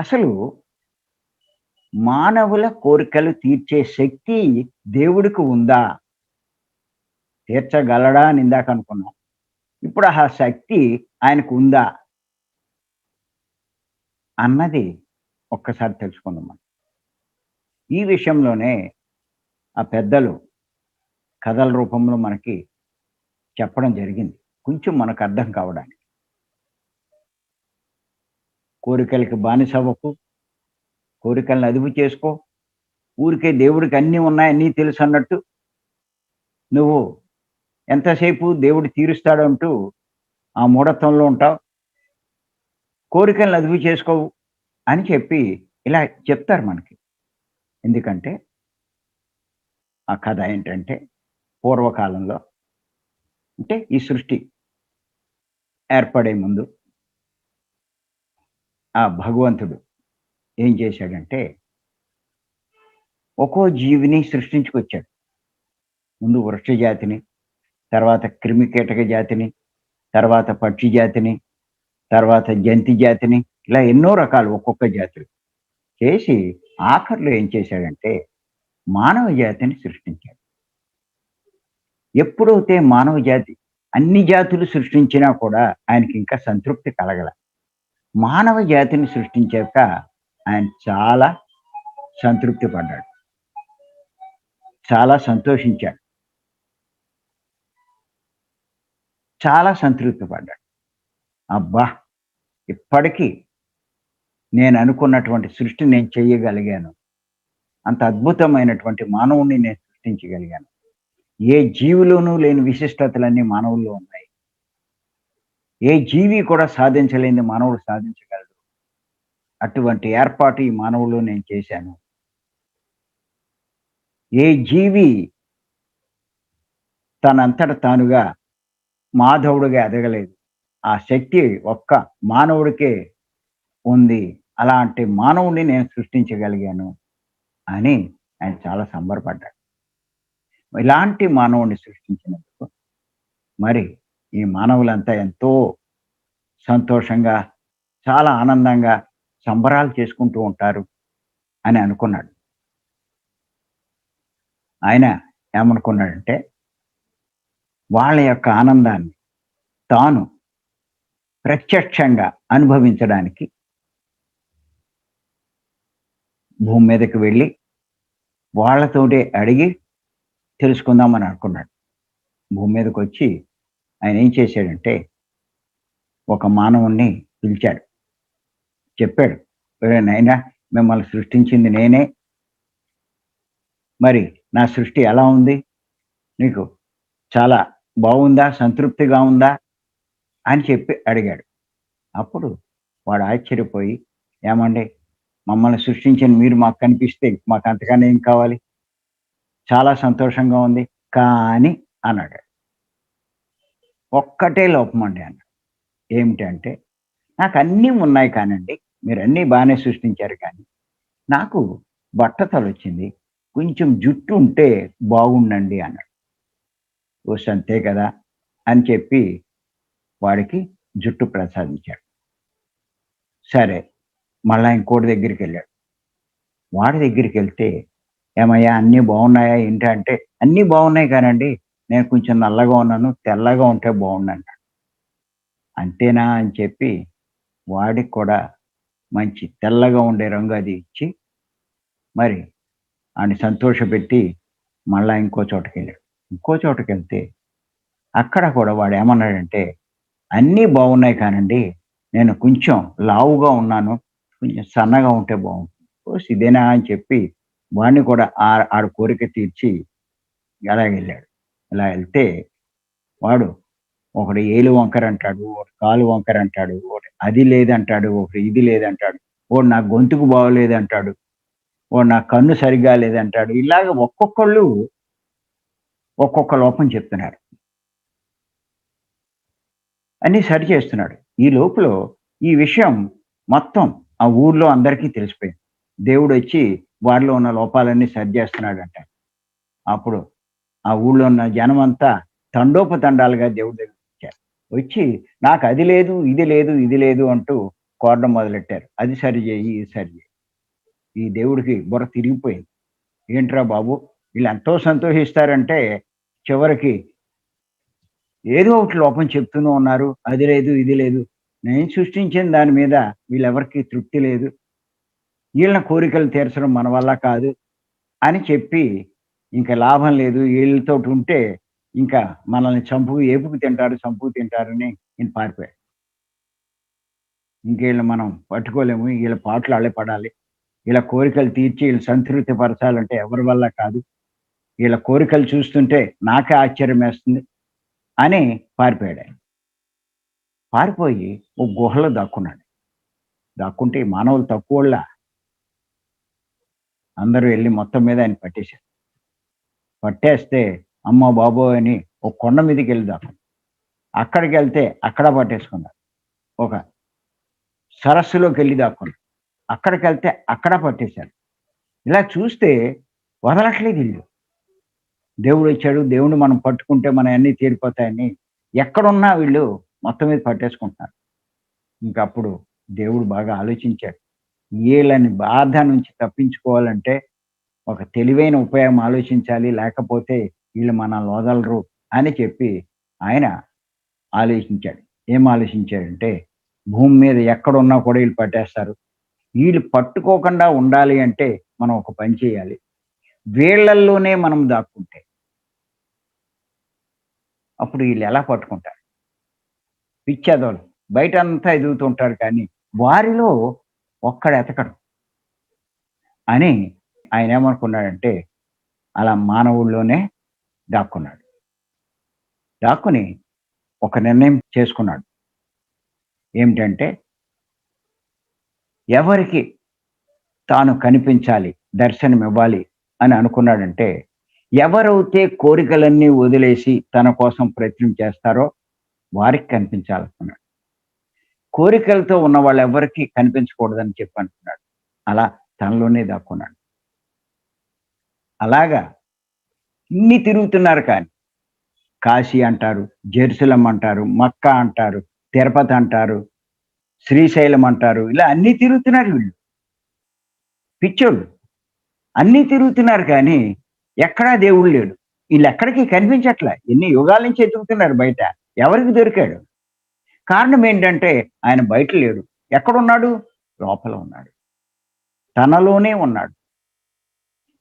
అసలు మానవుల కోరికలు తీర్చే శక్తి దేవుడికి ఉందా? తీర్చగలడా అని ఇందాక అనుకున్నాం. ఇప్పుడు ఆ శక్తి ఆయనకు ఉందా? అన్నది ఒక్కసారి తెలుసుకుందాం మనం. ఈ విషయంలోనే ఆ పెద్దలు కథల రూపంలో మనకి చెప్పడం జరిగింది. కొంచెం మనకు అర్థం కావడానికి. కోరికలకి బానిసవ్వకు కోరికలను అదుపు చేసుకో. ఊరికే దేవుడికి అన్నీ ఉన్నాయి అన్నీ తెలుసు అన్నట్టు నువ్వు ఎంతసేపు దేవుడు తీరుస్తాడంటూ ఆ మూఢత్వంలో ఉంటావు. కోరికలను అదుపు చేసుకోవు అని చెప్పి ఇలా చెప్తారు మనకి. ఎందుకంటే ఆ కథ ఏంటంటే పూర్వకాలంలో అంటే ఈ సృష్టి ఏర్పడే ముందు ఆ భగవంతుడు ఏం చేశాడంటే ఒక్కో జీవిని సృష్టించుకొచ్చాడు. ముందు వృక్ష జాతిని తర్వాత క్రిమికీటక జాతిని తర్వాత పక్షి జాతిని తర్వాత జంతి జాతిని ఇలా ఎన్నో రకాలు ఒక్కొక్క జాతులు చేసి ఆఖరిలో ఏం చేశాడంటే మానవ జాతిని సృష్టించాడు. ఎప్పుడైతే మానవ జాతి అన్ని జాతులు సృష్టించినా కూడా ఆయనకి ఇంకా సంతృప్తి కలగల. మానవ జాతిని సృష్టించాక ఆయన చాలా సంతృప్తి పడ్డాడు. చాలా సంతోషించాడు. చాలా సంతృప్తి పడ్డాడు. అబ్బా! ఇప్పటికీ నేను అనుకున్నటువంటి సృష్టి నేను చేయగలిగాను. అంత అద్భుతమైనటువంటి మానవుణ్ణి నేను సృష్టించగలిగాను. ఏ జీవిలోనూ లేని విశిష్టతలన్నీ మానవుల్లో ఉన్నాయి. ఏ జీవి కూడా సాధించలేని మానవుడు సాధించగలడు. అటువంటి ఏర్పాటు ఈ మానవుడు నేను చేశాను. ఏ జీవి తనంతట తానుగా మాధవుడిగా ఎదగలేదు. ఆ శక్తి ఒక్క మానవుడికే ఉంది. అలాంటి మానవుడిని నేను సృష్టించగలిగాను అని ఆయన చాలా సంబరపడ్డాడు. ఇలాంటి మానవుడిని సృష్టించినందుకు మరి ఈ మానవులంతా ఎంతో సంతోషంగా చాలా ఆనందంగా సంబరాలు చేసుకుంటూ ఉంటారు అని అనుకున్నాడు. ఆయన ఏమనుకున్నాడంటే వాళ్ళ యొక్క ఆనందాన్ని తాను ప్రత్యక్షంగా అనుభవించడానికి భూమి మీదకి వెళ్ళి వాళ్ళతోటే అడిగి తెలుసుకుందామని అనుకున్నాడు. భూమి మీదకి వచ్చి ఆయన ఏం చేశాడంటే ఒక మానవుణ్ణి పిలిచాడు. చెప్పాడు నైనా మిమ్మల్ని సృష్టించింది నేనే. మరి నా సృష్టి ఎలా ఉంది? నీకు చాలా బాగుందా? సంతృప్తిగా ఉందా? అని చెప్పి అడిగాడు. అప్పుడు వాడు ఆశ్చర్యపోయి ఏమండి మమ్మల్ని సృష్టించిన మీరు మాకు కనిపిస్తే మాకు అంతగానే ఏం కావాలి? చాలా సంతోషంగా ఉంది. కానీ అన్నాడు. ఒక్కటే లోపం అండి అన్నాడు ఏమిటంటే నాకు అన్నీ ఉన్నాయి కానండి. మీరు అన్నీ బాగానే సృష్టించారు కానీ నాకు బట్టతలు వచ్చింది. కొంచెం జుట్టు ఉంటే బాగుండండి అన్నాడు. ఓ అంతే కదా అని చెప్పి వాడికి జుట్టు ప్రసాదించాడు. సరే మళ్ళా ఇంకోటి దగ్గరికి వెళ్ళాడు. వాడి దగ్గరికి వెళ్తే ఏమయ్యా అన్నీ బాగున్నాయా ఏంటంటే అన్నీ బాగున్నాయి కానండి. నేను కొంచెం నల్లగా ఉన్నాను తెల్లగా ఉంటే బాగుండంట. అంతేనా అని చెప్పి వాడికి కూడా మంచి తెల్లగా ఉండే రంగు అది ఇచ్చి మరి ఆయన సంతోషపెట్టి మళ్ళా ఇంకో చోటకి వెళ్ళాడు ఇంకో చోటకి వెళ్తే అక్కడ కూడా వాడు ఏమన్నాడంటే అన్నీ బాగున్నాయి కానండి నేను కొంచెం లావుగా ఉన్నాను కొంచెం సన్నగా ఉంటే బాగుంటుంది. ఇదేనా? అని చెప్పి వాడిని కూడా ఆ ఆడ కోరిక తీర్చి అలాగెళ్ళాడు. ఇలా వెళ్తే వాడు ఒకడు ఏలు వంకర అంటాడు ఒకటి కాలు వంకర అంటాడు ఒకటి అది లేదంటాడు ఒకటి ఇది లేదంటాడు ఓ నా గొంతుకు బాగోలేదంటాడు ఓ నా కన్ను సరిగా లేదంటాడు. ఇలాగ ఒక్కొక్కళ్ళు ఒక్కొక్క లోపం చెప్తున్నారు. అన్ని సరి చేస్తున్నాడు. ఈ లోపల ఈ విషయం మొత్తం ఆ ఊర్లో అందరికీ తెలిసిపోయింది. దేవుడు వచ్చి వారిలో ఉన్న లోపాలన్నీ సరి చేస్తున్నాడంట. అప్పుడు ఆ ఊళ్ళో ఉన్న జనం అంతా తండోపతండాలుగా దేవుడి దగ్గర వచ్చారు. వచ్చి నాకు అది లేదు ఇది లేదు ఇది లేదు అంటూ కోరడం మొదలెట్టారు. అది సరి చేయి ఇది సరి చేయి. ఈ దేవుడికి బుర్ర తిరిగిపోయింది. ఏంట్రా బాబు వీళ్ళు ఎంతో సంతోషిస్తారంటే చివరికి ఏదో ఒకటి లోపం చెప్తూనే ఉన్నారు. అది లేదు ఇది లేదు. నేను సృష్టించిన దాని మీద వీళ్ళెవరికి తృప్తి లేదు. వీళ్ళ కోరికలు తీర్చడం మన వల్ల కాదు అని చెప్పి ఇంకా లాభం లేదు వీళ్ళతో ఉంటే ఇంకా మనల్ని చంపు ఏపుకు తింటారు చంపు తింటారని నేను పారిపోయాడు ఇంకేళ్ళు మనం పట్టుకోలేము వీళ్ళ పాటలు అళ్ళే పడాలి. వీళ్ళ కోరికలు తీర్చి వీళ్ళు సంతృప్తి పరచాలంటే ఎవరి వల్ల కాదు. వీళ్ళ కోరికలు చూస్తుంటే నాకే ఆశ్చర్యం వేస్తుంది అని పారిపోయాడు ఆయన. పారిపోయి ఓ గుహలో దాక్కున్నాడు. దాక్కుంటే మానవులు తక్కువ అందరూ వెళ్ళి మొత్తం మీద ఆయన పట్టేశారు. పట్టేస్తే అమ్మ బాబో అని ఒక కొండ మీదకి వెళ్దాం అక్కడికి వెళ్తే అక్కడ పట్టేసుకున్నారు ఒక సరస్సులోకి వెళ్ళి దాక్కున్నాడు అక్కడికి వెళ్తే అక్కడ పట్టేశారు ఇలా చూస్తే వదలట్లేదు ఇల్లు. దేవుడు వచ్చాడు. దేవుడు మనం పట్టుకుంటే మన అన్నీ తీరిపోతాయని ఎక్కడున్నా వీళ్ళు మొత్తం మీద పట్టేసుకుంటున్నారు. ఇంకప్పుడు దేవుడు బాగా ఆలోచించాడు. వీళ్ళని బాధ నుంచి తప్పించుకోవాలంటే ఒక తెలివైన ఉపాయం ఆలోచించాలి లేకపోతే వీళ్ళు మనల్ని వదలరు అని చెప్పి ఆయన ఆలోచించాడు. ఏం ఆలోచించాడంటే భూమి మీద ఎక్కడున్నా కూడా వీళ్ళు పట్టేస్తారు. వీళ్ళు పట్టుకోకుండా ఉండాలి అంటే మనం ఒక పని చేయాలి. వీళ్ళల్లోనే మనం దాక్కుంటే అప్పుడు వీళ్ళు ఎలా పట్టుకుంటారు? పిచ్చేదోళ్ళు. బయట అంతా ఎదుగుతుంటారు కానీ వారిలో ఒక్కడ ఎతకడు అని ఆయన ఏమనుకున్నాడంటే అలా మానవుల్లోనే దాక్కున్నాడు. దాక్కుని ఒక నిర్ణయం చేసుకున్నాడు. ఏమిటంటే ఎవరికి తాను కనిపించాలి దర్శనం ఇవ్వాలి అని అనుకున్నాడంటే ఎవరైతే కోరికలన్నీ వదిలేసి తన కోసం ప్రయత్నం చేస్తారో వారికి కనిపించాలనుకున్నాడు. కోరికలతో ఉన్న వాళ్ళు ఎవరికి కనిపించకూడదని చెప్పి అనుకున్నాడు అలా తనలోనే దాక్కున్నాడు. అలాగా? ఇన్ని తిరుగుతున్నారు కానీ. కాశీ అంటారు జెరుసలం అంటారు మక్కా అంటారు తిరుపతి అంటారు శ్రీశైలం అంటారు ఇలా అన్ని తిరుగుతున్నారు వీళ్ళు. పిచ్చోళ్ళు. అన్ని తిరుగుతున్నారు కానీ ఎక్కడా దేవుడు లేడు. వీళ్ళు ఎక్కడికి కనిపించట్లే? ఎన్ని యుగాల నుంచి ఎదుగుతున్నారు బయట? ఎవరికి దొరికాడు? కారణం ఏంటంటే ఆయన బయట లేడు. ఎక్కడున్నాడు? లోపల ఉన్నాడు. తనలోనే ఉన్నాడు.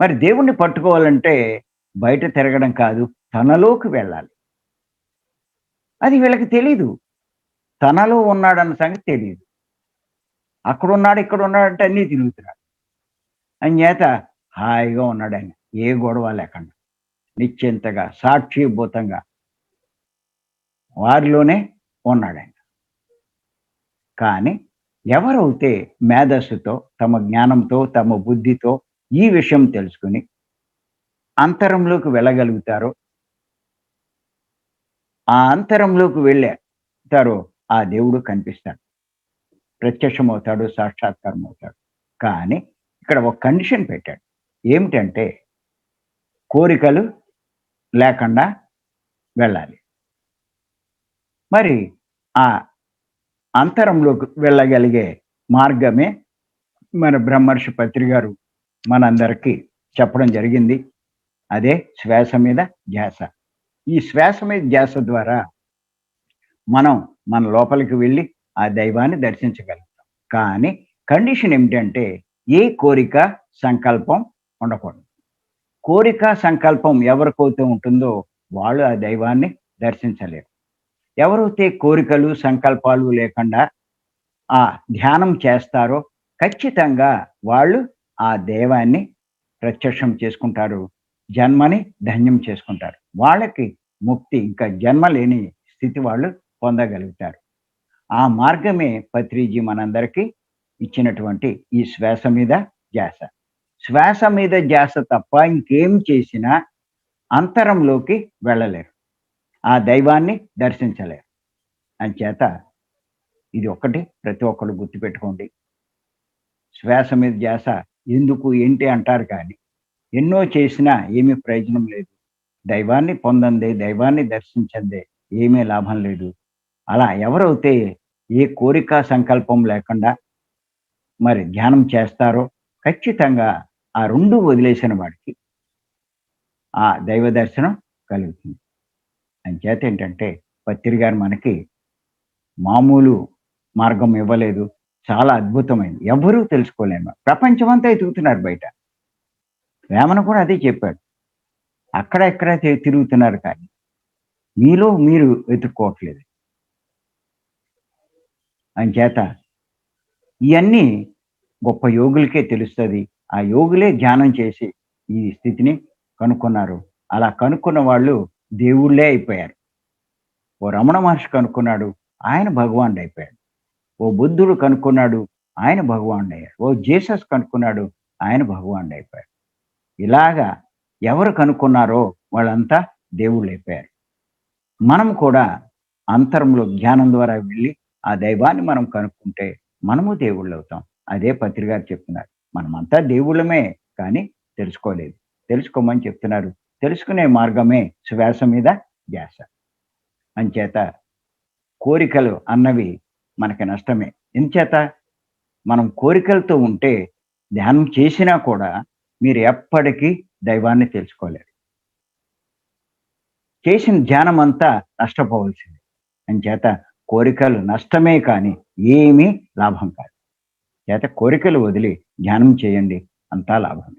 మరి దేవుణ్ణి పట్టుకోవాలంటే బయట తిరగడం కాదు తనలోకి వెళ్ళాలి. అది వీళ్ళకి తెలీదు. తనలో ఉన్నాడన్న సంగతి తెలియదు అక్కడ ఉన్నాడు ఇక్కడ ఉన్నాడు అంటే అన్నీ తిరుగుతున్నాడు. అని చేత హాయిగా ఉన్నాడు ఆయన. ఏ గొడవ లేకుండా నిశ్చింతగా సాక్షిభూతంగా వారిలోనే ఉన్నాడు ఆయన. కానీ ఎవరైతే మేధస్సుతో తమ జ్ఞానంతో తమ బుద్ధితో ఈ విషయం తెలుసుకుని అంతరంలోకి వెళ్ళగలుగుతారో ఆ అంతరంలోకి వెళ్ళేతారో ఆ దేవుడు కనిపిస్తాడు. ప్రత్యక్షమవుతాడు సాక్షాత్కారం అవుతాడు కానీ ఇక్కడ ఒక కండిషన్ పెట్టాడు. ఏమిటంటే కోరికలు లేకుండా వెళ్ళాలి. మరి ఆ అంతరంలోకి వెళ్ళగలిగే మార్గమే మన బ్రహ్మర్షి పత్రి గారు మనందరికీ చెప్పడం జరిగింది. అదే శ్వాస మీద ధ్యాస. ఈ శ్వాస మీద ధ్యాస ద్వారా మనం మన లోపలికి వెళ్ళి ఆ దైవాన్ని దర్శించగలుగుతాం. కానీ కండిషన్ ఏమిటంటే ఏ కోరిక సంకల్పం ఉండకూడదు. కోరిక సంకల్పం ఎవరికైతే ఉంటుందో వాళ్ళు ఆ దైవాన్ని దర్శించలేరు. ఎవరైతే కోరికలు సంకల్పాలు లేకుండా ఆ ధ్యానం చేస్తారో ఖచ్చితంగా వాళ్ళు ఆ దైవాన్ని ప్రత్యక్షం చేసుకుంటారు. జన్మని ధన్యం చేసుకుంటారు. వాళ్ళకి ముక్తి ఇంకా జన్మ లేని స్థితి వాళ్ళు పొందగలుగుతారు. ఆ మార్గమే పత్రిజీ మనందరికీ ఇచ్చినటువంటి ఈ శ్వాస మీద ధ్యాస. శ్వాస మీద ధ్యాస తప్ప ఇంకేం చేసినా అంతరంలోకి వెళ్ళలేరు. ఆ దైవాన్ని దర్శించలేరు. అంచేత ఇది ఒకటి ప్రతి ఒక్కరు గుర్తుపెట్టుకోండి. శ్వాస మీద ధ్యాస ఎందుకు ఏంటి అంటారు కానీ ఎన్నో చేసినా ఏమీ ప్రయోజనం లేదు. దైవాన్ని పొందందే దైవాన్ని దర్శించందే ఏమీ లాభం లేదు. అలా ఎవరైతే ఏ కోరిక సంకల్పం లేకుండా మరి ధ్యానం చేస్తారో ఖచ్చితంగా ఆ రెండు వదిలేసిన వాడికి ఆ దైవ దర్శనం కలుగుతుంది. అంచేత ఏంటంటే పత్రి గారు మనకి మామూలు మార్గం ఇవ్వలేదు. చాలా అద్భుతమైంది. ఎవరూ తెలుసుకోలేము ప్రపంచమంతా ఎదుగుతున్నారు బయట. వేమన కూడా అదే చెప్పాడు. అక్కడ ఎక్కడ తిరుగుతున్నారు కానీ మీలో మీరు వెతుక్కోవట్లేదు అంచేత ఇవన్నీ గొప్ప యోగులకే తెలుస్తుంది. ఆ యోగులే ధ్యానం చేసి ఈ స్థితిని కనుక్కున్నారు. అలా కనుక్కున్న వాళ్ళు దేవుళ్ళే అయిపోయారు. ఓ రమణ మహర్షి కనుక్కున్నాడు. ఆయన భగవానుడు అయిపోయాడు ఓ బుద్ధుడు కనుక్కున్నాడు ఆయన భగవానుడు అయ్యాడు ఓ జీసస్ కనుక్కున్నాడు ఆయన భగవానుడు అయిపోయాడు ఇలాగా ఎవరు కనుక్కున్నారో వాళ్ళంతా దేవుళ్ళు అయిపోయారు మనం కూడా అంతరంలో జ్ఞానం ద్వారా వెళ్ళి ఆ దైవాన్ని మనం కనుక్కుంటే మనము దేవుళ్ళు అవుతాం అదే పత్రికారు చెప్తున్నారు. మనమంతా దేవుళ్ళమే కానీ తెలుసుకోలేదు. తెలుసుకోమని చెప్తున్నారు. తెలుసుకునే మార్గమే శ్వాస మీద ధ్యాస. అంచేత కోరికలు అన్నవి మనకి నష్టమే. ఎందుచేత? మనం కోరికలతో ఉంటే ధ్యానం చేసినా కూడా మీరు ఎప్పటికీ దైవాన్ని తెలుసుకోలేరు. చేసిన ధ్యానం అంతా నష్టపోవలసింది. అంచేత కోరికలు నష్టమే కానీ ఏమీ లాభం కాదు. చేత కోరికలు వదిలి ధ్యానం చేయండి అంతా లాభం